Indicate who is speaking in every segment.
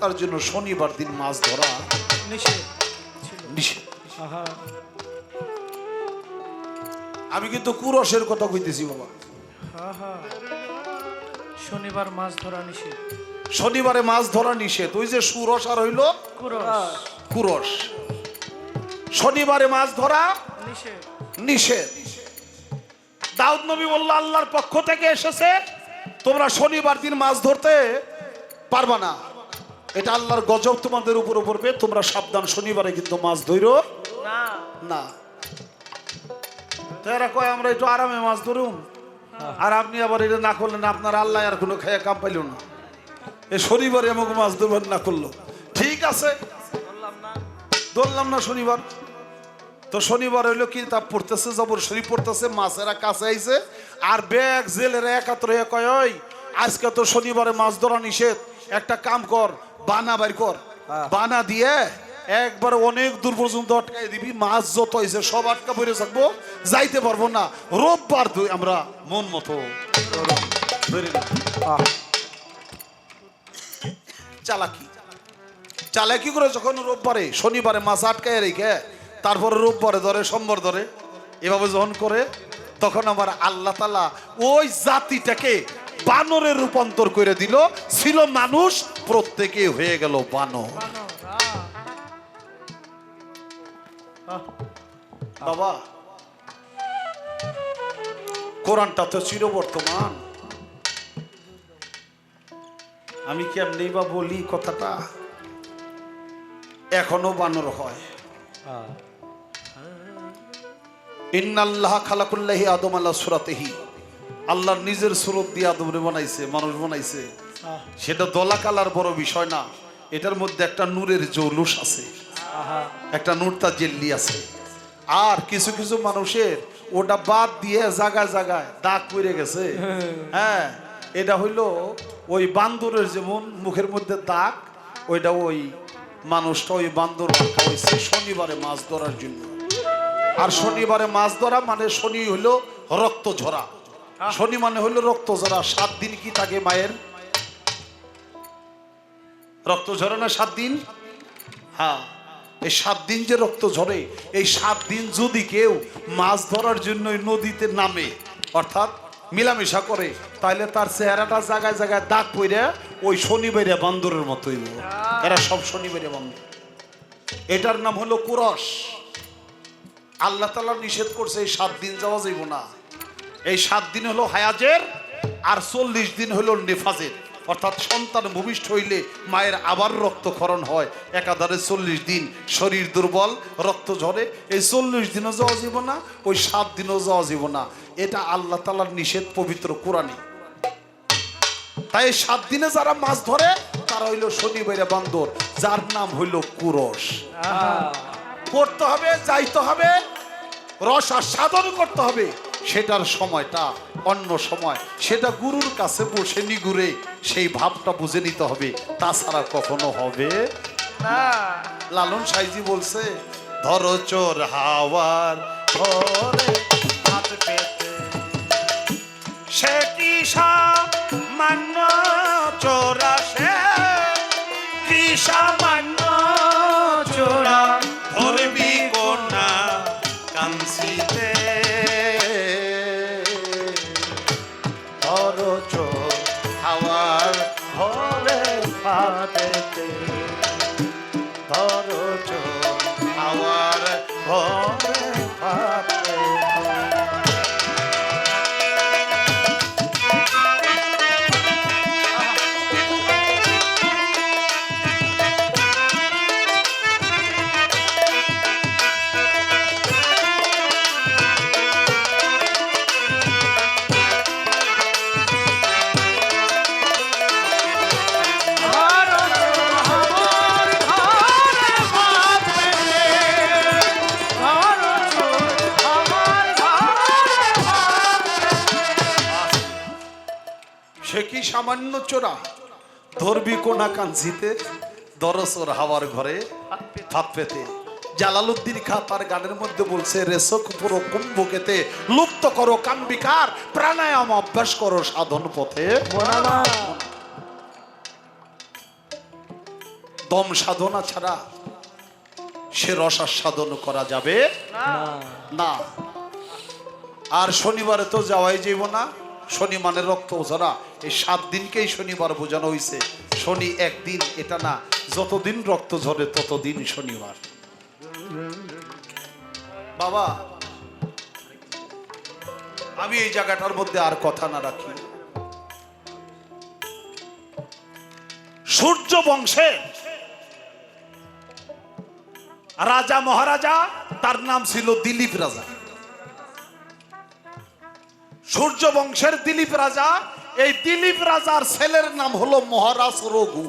Speaker 1: তার জন্য শনিবার দিন মাছ ধরা
Speaker 2: নিষেধ
Speaker 1: আমি কিন্তু কুরসের কথা কইতেছি বাবা।
Speaker 2: শনিবার মাছ ধরা নিষেধ।
Speaker 1: শনিবারে মাছ ধরা নিষেধ। ওই যে সুরস আর হইল
Speaker 2: কুরস।
Speaker 1: শনিবারে মাছ ধরা
Speaker 2: নিষেধ।
Speaker 1: দাউদ নবী বলল আল্লাহর পক্ষ থেকে এসেছে তোমরা শনিবার দিন মাছ ধরতে পারবা না। এটা আল্লাহর গজব তোমাদের উপর পড়বে তোমরা সাবধান শনিবারে কিন্তু মাছ ধরো
Speaker 2: না।
Speaker 1: না। তো এরা কয় আমরা একটু আরামে মাছ ধরুম? আর আপনি আবার এটা না করলেন আপনার আল্লাহ আর কোনো খেয়ে কাম পাইল না। এ শনিবারে আমাকে মাছ ধরবেন না করল। ঠিক আছে। ধরলাম না। শনিবার। তো শনিবার হইল কি তা পড়তেছে জবর শরীফ পড়তেছে মাছেরা কাছে আইছে আর ব্যাগ জেলেরা একাত্র হয়ে কয় আজকে তো শনিবারে মাছ ধরা নিষেধ। একটা কাম কর বানা বাইর কর। বানা দিয়ে একবার অনেক দূর পর্যন্ত আটকাই দিবি। মাছ যত হয়েছে সব আটকা পড়ে থাকব। যাইতে পারব না। রোববার দুই আমরা মন মতো চালাকি। চালাকি করে যখন রোববারে শনিবারে মাছ আটকায় রেখে তারপরে রোববারে ধরে সোমবার ধরে এভাবে যখন করে তখন আমার আল্লাহ তালা ওই জাতিটাকে বানরে রূপান্তর করে দিল। ছিল মানুষ প্রত্যেকে হয়ে গেল বানর। বাবা কোরআনটা তো চিরবর্তমান আমি কেমনি বা বলি কথাটা? এখনও বানর হয়। ইন্নাল্লাহ খালাকুল্লাহি আদম আল্লাহ সুরাতেহি। আল্লাহর নিজের সুরত দিয়ে আদমরে বানাইছে মানুষ বানাইছে। সেটা দলা কালার বড় বিষয় না। এটার মধ্যে একটা নূরের জৌলুস আছে। একটা নূরতা জেল্লি আছে। আর কিছু কিছু মানুষের ওটা বাদ দিয়ে জাগায় জাগায় দাগ পড়ে গেছে। হ্যাঁ এটা হইল ওই বান্দরের যেমন মুখের মধ্যে দাগ ওইটা ওই মানুষটা ওই বান্দর হয়েছে শনিবারে মাছ ধরার জন্য। আর শনিবারে মাছ ধরা মানে শনি হইল রক্ত ঝরা। শনি মানে হইল রক্ত ঝরা সাত দিন কি থাকে মায়ের? রক্ত ঝরে না সাত দিন? হ্যাঁ। এই সাত দিন যে রক্ত ঝরে এই সাত দিন যদি কেউ মাছ ধরার জন্য নদীতে নামে অর্থাৎ মিলামেশা করে তাহলে তার চেহারাটা জায়গায় জায়গায় দাগ পইরা ওই শনিবারে বান্দরের মতোই। এরা সব শনিবারে বান্দর। এটার নাম হলো কুরস। আল্লাহ তালা নিষেধ করছে এই সাত দিন যাওয়া যাইব না। এই সাত দিন হলো হায়াজের আর চল্লিশ দিন হলো নেফাজের। অর্থাৎ সন্তান ভূমিষ্ঠ হইলে মায়ের আবার রক্তক্ষরণ হয়। একাধারে চল্লিশ দিন শরীর দুর্বল রক্ত ঝরে। এই চল্লিশ দিনও যাওয়া যাব না ওই সাত দিনও যাওয়া যাব না। এটা আল্লাহ তালার নিষেধ পবিত্র কোরআনে। তাই এই সাত দিনে যারা মাছ ধরে তারা হইল শনিবারে বান্দর যার নাম হইল কুরস। করতে হবে যাইতে হবে রস আর আস্বাদন করতে হবে। সেটার সময়টা অন্য সময়। সেটা গুরুর কাছে বসে নিগুরে সেই ভাবটা বুঝে নিতে হবে। তাছাড়া কখনো হবে
Speaker 2: না।
Speaker 1: লালন সাইজি বলছে, ধরো চোর হাওয়ার ধরে হাত সে কি মান্য চোরা সে সামান্য সামান্য চোরা। ধরবি কোনা কাঞ্চিতে দরসর হাওয়ার ঘরে হাত পেতে। জালালুদ্দিন খা তার গানের মধ্যে বলছে রেশক পুরো কুম্ভকেতে লুপ্ত করো কাম্বিকার প্রাণায়াম অভ্যাস করো সাধন পথে। দম সাধনা ছাড়া সে রসাস্বাদন করা যাবে
Speaker 2: না।
Speaker 1: না। আর শনিবারে তো যাওয়াই যাইব না। শনি মানে রক্ত ঝরা। এই সাত দিনকেই শনিবার বোঝানো হয়েছে শনি একদিন, এটা না, যতদিন রক্ত ঝরে ততদিন শনিবার। বাবা, আমি এই জায়গাটার মধ্যে আর কথা না রাখি। সূর্য বংশের রাজা মহারাজা, তার নাম ছিল দিলীপ রাজা। সূর্য বংশের দিলীপ রাজা এই দিলীপ রাজার ছেলের নাম হলো মহারাজ রঘু।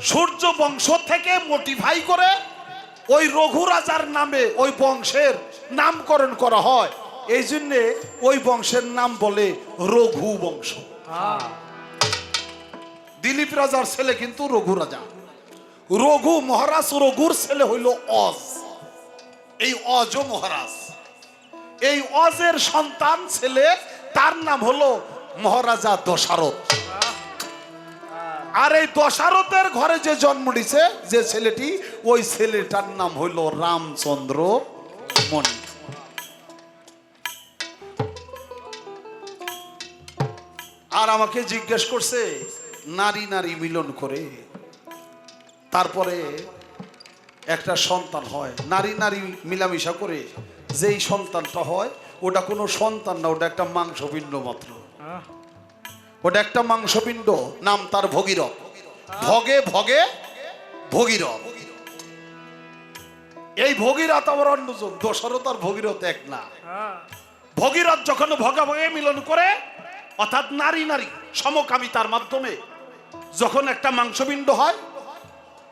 Speaker 1: সূর্য বংশ থেকে মোটিফাই করে ওই রঘু রাজার নামে ওই বংশের নামকরণ করা হয়। এই জন্যে ওই বংশের নাম বলে রঘু বংশ। দিলীপ রাজার ছেলে কিন্তু রঘু রাজা। রঘু মহারাজ রঘুর ছেলে হইল অজ। এই অজ মহারাজ। এই অজের সন্তান ছেলে তার নাম হলো মহারাজা দশারথ। আর এই দশারথের ঘরে যে জন্ম নিছে, যে ছেলেটি, ওই ছেলেটার নাম হইল রামচন্দ্র মণি আর আমাকে জিজ্ঞেস করছে, নারী নারী মিলন করে, তারপরে একটা সন্তান হয়। নারী নারী মিলামিশা করে, যেই সন্তানটা হয় ওটা কোনো সন্তান না ওটা একটা মাংসপিণ্ড মাত্র। ওটা একটা মাংসপিণ্ড নাম তার ভগীরথ। ভগে ভগে ভগীরথ। এই ভগীরথ আবার অন্যজন দশরথ আর ভগীরথ এক না। ভগীরথ যখন ভগে ভগে মিলন করে অর্থাৎ নারী নারী সমকামিতার মাধ্যমে যখন একটা মাংসপিণ্ড হয়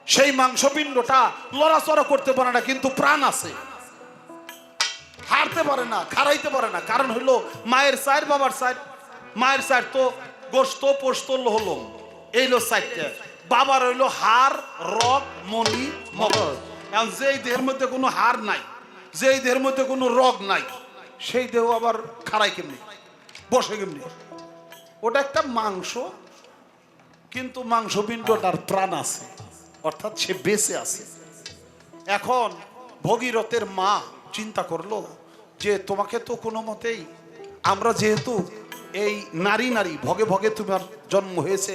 Speaker 1: সেই মাংসপিণ্ডটা লড়াচড়া করতে পারে না কিন্তু প্রাণ আছে। হারতে পারে না, খারাইতে পারে না। কারণ হইল মায়ের সাইড বাবার সাইড মায়ের সাইড তো গোস্ত, পোস্ত হলো এই হলো সাইডটা বাবার হইল হাড় রক মনি মগজ। এখন যেই দেহের মধ্যে কোনো হাড় নাই, যেই দেহের মধ্যে কোনো রগ নাই, সেই দেহ আবার খাড়াই কেমনি? বসে কেমনি? ওটা একটা মাংস, কিন্তু মাংসপিণ্ডটার প্রাণ আছে। অর্থাৎ সে বেঁচে আছে। এখন ভগীরথের মা চিন্তা করল যে তোমাকে তো কোনো মতেই আমরা যেহেতু এই নারী নারী, ভগে ভগে তোমার জন্ম হয়েছে,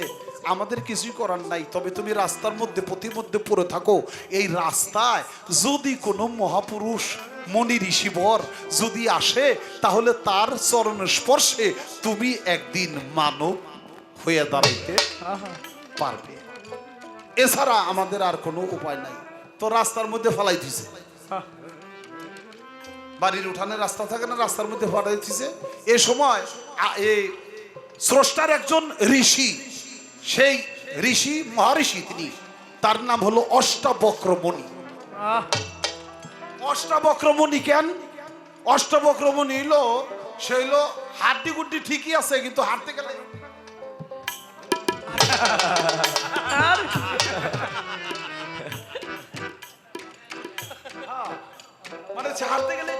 Speaker 1: আমাদের কিছুই করার নাই, তবে তুমি রাস্তার মধ্যে প্রতিমধ্যে পড়ে থাকো। এই রাস্তায় যদি কোনো মহাপুরুষ মনি ঋষিবর যদি আসে, তাহলে তার চরণ স্পর্শে তুমি একদিন মানব হয়ে দাঁড়াইতে পারবে। এছাড়া আমাদের আর কোনো উপায় নাই। তো রাস্তার মধ্যে ফেলাই দিছে।
Speaker 2: হ্যাঁ।
Speaker 1: বাড়ির উঠানে রাস্তা থাকে না রাস্তার মধ্যে দিছে এ সময় এই স্রষ্টার একজন ঋষি সেই ঋষি মহারিষি তিনি তার নাম হলো অষ্টাবক্রমণি। অষ্টাবক্রমণি কেন? অষ্টাবক্রমণি হলো সে হলো হাড্ডি গুড্ডি ঠিকই আছে কিন্তু হাঁটতে গেলে মানে হাঁটতে গেলে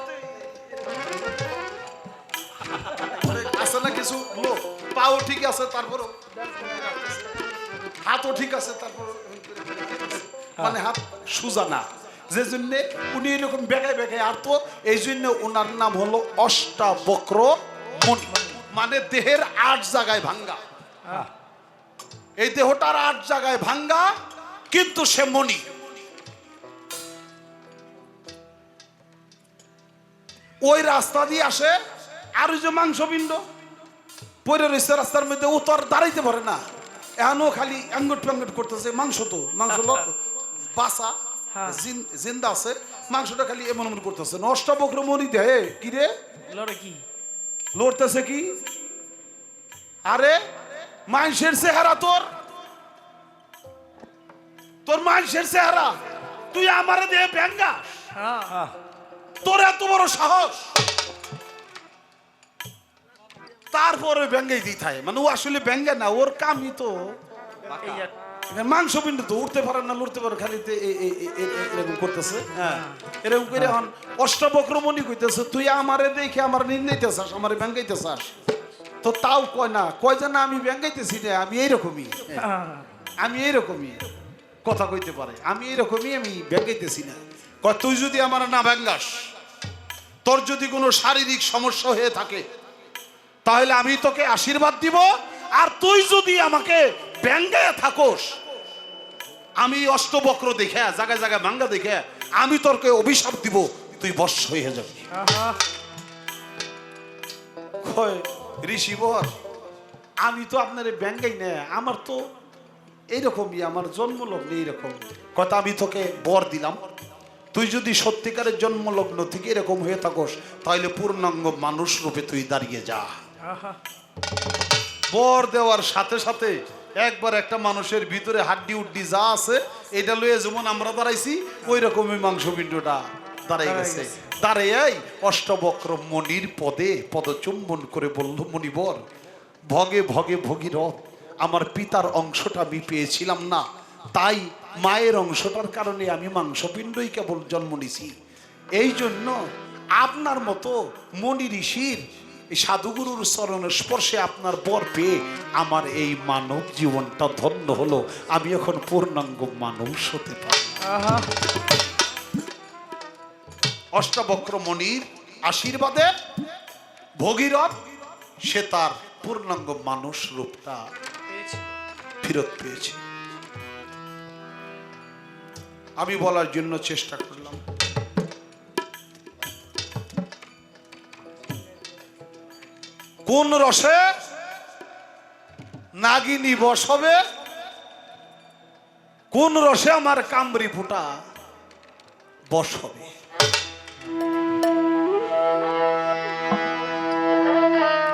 Speaker 1: মানে আছে না কিছু? লোক পাও ঠিক আছে তারপরও। হাতও ঠিক আছে তারপর মানে হাত সুজা না। যে জন্য উনি এরকম বেগায় বেগায় আর এই জন্য ওনার নাম হলো অষ্টাবক্র মণি মানে দেহের আট জায়গায় ভাঙ্গা। এই দেহটার আট জায়গায় ভাঙ্গা কিন্তু সে মণি ওই রাস্তা দিয়ে আসে আর ওই যে মাংসপিণ্ড। পরে রয়েছে রাস্তার মধ্যে ও তো আর দাঁড়াইতে পারে না। এখনও খালি অ্যাঙ্গট প্যাঙ্গট করতেছে মাংস তো মাংস বাসা
Speaker 2: হ্যাঁ।
Speaker 1: জিন্দা আছে মাংসটা খালি এমন এমন করতেছে। নষ্টাবক্র মরি দেহে কি রে?
Speaker 2: লড়ে কি?
Speaker 1: লড়তেছে কি? আরে মাংসের চেহারা তোর। তোর মাংসের চেহারা তুই আমারে দেহে ব্যাঙ্গা
Speaker 2: হ্যাঁ।
Speaker 1: তোর এত বড় সাহস? তারপরে ব্যাঙ্গাই দিই থাকে মানে ও আসলে ব্যাঙ্গা না ওর কামই তো মাংস পিণ্ড তো উঠতে পারে না লড়তে পারে খালি এরকম করতেছে। হ্যাঁ এরকম করে এখন অষ্টবক্রমণি কইতেছে তুই আমারে দেখে আমার নির্ণয়তে চাস আমারে ব্যাঙ্গাইতে চাস তো তাও কয় না কয় যে না আমি ব্যাঙ্গাইতেছি না আমি এইরকমই। আমি এরকমই কথা কইতে পারে আমি এরকমই আমি ব্যাঙ্গাইতেছি না। তুই যদি আমার না ব্যাঙ্গাস তোর যদি কোনো শারীরিক সমস্যা হয়ে থাকে তাহলে আমি তোকে আশীর্বাদ দিব আর তুই যদি আমাকে ব্যঙ্গায় থাকোস আমি অষ্টবক্র দেখে জায়গায় জায়গায় ভাঙ্গা দেখে আমি তোরকে অভিশাপ দিব তুই বর্ষ হয়ে যাবি। ঋষিবর আমি তো আপনার ব্যাঙ্গাই না আমার তো এইরকমই আমার জন্মলগ্ন এইরকম। কথা আমি তোকে বর দিলাম। তুই যদি সত্যিকারের জন্মলগ্ন থেকে এরকম হয়ে থাকস তাহলে পূর্ণাঙ্গ মানুষ রূপে তুই দাঁড়িয়ে যা। বর দেওয়ার সাথে সাথে একবার একটা মানুষের ভিতরে হাড্ডি উড্ডি যা আছে এটা লয়ে যেমন আমরা দাঁড়াইছি ওই রকমই মাংসপিণ্ডটা দাঁড়াই
Speaker 2: দাঁড়াই
Speaker 1: গেছে।
Speaker 2: গেছে।
Speaker 1: দাঁড়াই অষ্টবক্র মনির পদে পদচুম্বন করে বলল মণিবর ভগে ভগে ভগীরথ আমার পিতার অংশটা আমি পেয়েছিলাম না। তাই মায়ের অংশটার কারণে আমি মাংসপিণ্ডই কেবল জন্ম নিছি। এই জন্য আপনার মতো মণি ঋষির সাধুগুরুর চরণের স্পর্শে আপনার বর পেয়ে আমার এই মানব জীবনটা ধন্য হলো। আমি এখন পূর্ণাঙ্গ মানুষ হতে পারি। অষ্টবক্র মণির আশীর্বাদে ভগীরথ সে তার পূর্ণাঙ্গ মানুষ রূপটা ফেরত পেয়েছে। আমি বলার জন্য চেষ্টা করলাম। কোন রসে নাগিনী বসবে? কোন রসে আমার কামরি ফুটা বস হবে